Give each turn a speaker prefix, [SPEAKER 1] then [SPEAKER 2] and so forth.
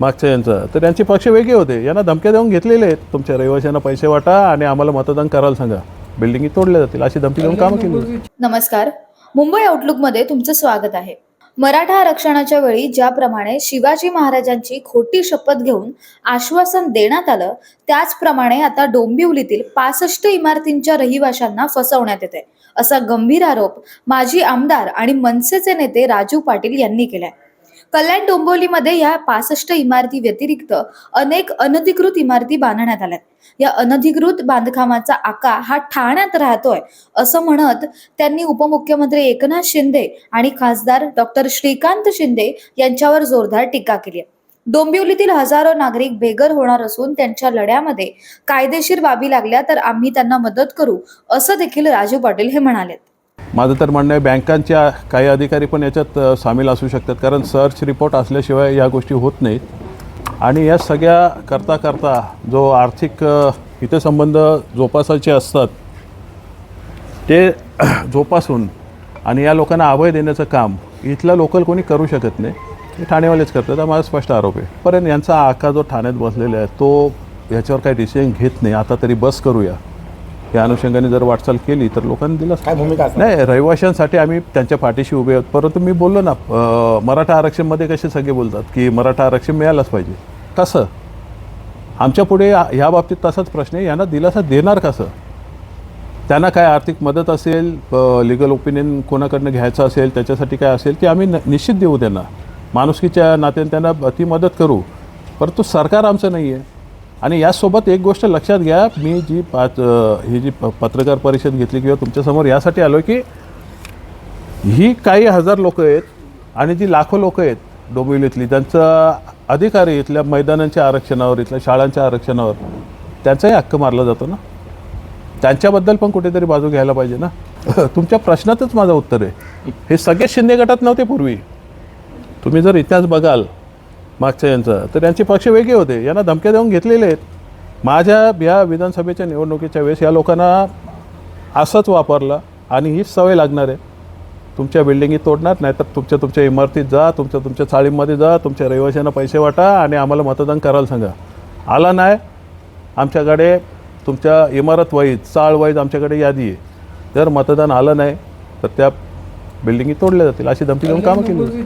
[SPEAKER 1] मागच्या यांचा. तर यांचे पक्ष वेगळे होते. यांना धमक्या देऊन घेतलेले आहेत. तुमच्या रहिवाशांना पैसे वाटा आणि आम्हाला मतदान करायला सांगा. बिल्डिंगी तोडल्या जातील. अशी धमकी देऊन काम केली
[SPEAKER 2] नमस्कार. मुंबई आउटलुकमध्ये तुमचं स्वागत आहे. मराठा आरक्षणाच्या वेळी ज्याप्रमाणे शिवाजी महाराजांची खोटी शपथ घेऊन आश्वासन देण्यात आलं त्याचप्रमाणे आता डोंबिवलीतील पासष्ट इमारतींच्या रहिवाशांना फसवण्यात येते असा गंभीर आरोप माजी आमदार आणि मनसेचे नेते राजू पाटील यांनी केलाय. कल्याण डोंबिवलीमध्ये या पासष्ट इमारती व्यतिरिक्त अनेक अनधिकृत इमारती बांधण्यात आल्यात. या अनधिकृत बांधकामाचा आका हा ठाण्यात राहतोय असं म्हणत त्यांनी उपमुख्यमंत्री एकनाथ शिंदे आणि खासदार डॉक्टर श्रीकांत शिंदे यांच्यावर जोरदार टीका केली आहे. डोंबिवलीतील हजारो नागरिक बेघर होणार असून त्यांच्या लढ्यामध्ये कायदेशीर बाबी लागल्या तर आम्ही त्यांना मदत करू असं देखील राजू पाटील हे म्हणाले
[SPEAKER 1] माझं तर म्हणणं आहे बँकांच्या काही अधिकारी पण याच्यात सामील असू शकतात. कारण सर्च रिपोर्ट असल्याशिवाय या गोष्टी होत नाहीत. आणि या सगळ्या करता करता जो आर्थिक हितसंबंध जोपासायचे असतात ते जोपासून आणि या लोकांना अभय देण्याचं काम इथलं लोकल कोणी करू शकत नाही. हे ठाणेवालेच करतात. हा माझा स्पष्ट आरोप आहे. पर्यंत यांचा आका जो ठाण्यात बसलेला आहे तो याच्यावर काही डिसिजन घेत नाही. आता तरी बस करूया. या अनुषंगाने जर वाटचाल केली तर लोकांनी दिलं
[SPEAKER 3] काय भूमिका असणार?
[SPEAKER 1] नाही रहिवाशांसाठी आम्ही त्यांच्या पाठीशी उभे आहोत. परंतु मी बोललो ना अं, मराठा आरक्षणमध्ये कसे सगळे बोलतात की मराठा आरक्षण मिळालंच पाहिजे. कसं आमच्या पुढे या- ह्या बाबतीत तसाच प्रश्न आहे. यांना दिलासा देणार कसं त्यांना काय आर्थिक मदत असेल लिगल ओपिनियन कोणाकडनं घ्यायचं असेल त्याच्यासाठी काय असेल की आम्ही न निश्चित देऊ त्यांना. माणुसकीच्या नात्याने त्यांना ती मदत करू. परंतु सरकार आमचं नाही आहे आणि यासोबत एक गोष्ट लक्षात घ्या मी जी पाच ही जी प- पत्रकार परिषद घेतली किंवा तुमच्यासमोर यासाठी आलो की ही काही हजार लोकं आहेत आणि जी लाखो लोकं आहेत डोंबिवलीतली त्यांचा अधिकार आहे इथल्या मैदानांच्या आरक्षणावर इथल्या शाळांच्या आरक्षणावर त्यांचाही हक्क मारला जातो ना? त्यांच्याबद्दल पण कुठेतरी बाजू घ्यायला पाहिजे ना? तुमच्या प्रश्नातच माझं उत्तर आहे. हे सगळे शिंदे गटात नव्हते पूर्वी. तुम्ही जर इतिहास बघाल मागच्या यांचं. तर यांचे पक्ष वेगळे होते. यांना धमक्या देऊन घेतलेले आहेत. माझ्या या विधानसभेच्या निवडणुकीच्या वेळेस या लोकांना असंच वापरलं आणि हीच सवय लागणार आहे. तुमच्या बिल्डिंगी तोडणार नाही तर तुमच्या तुमच्या इमारतीत जा तुमच्या तुमच्या चाळींमध्ये जा तुमच्या रहिवाशांना पैसे वाटा आणि आम्हाला मतदान करायला सांगा. आला नाही आमच्याकडे तुमच्या इमारत वाईज चाळ वाईज आमच्याकडे यादी आहे. जर मतदान आलं नाही तर त्या बिल्डिंगी तोडल्या जातील. अशी धमकी देऊन कामं केली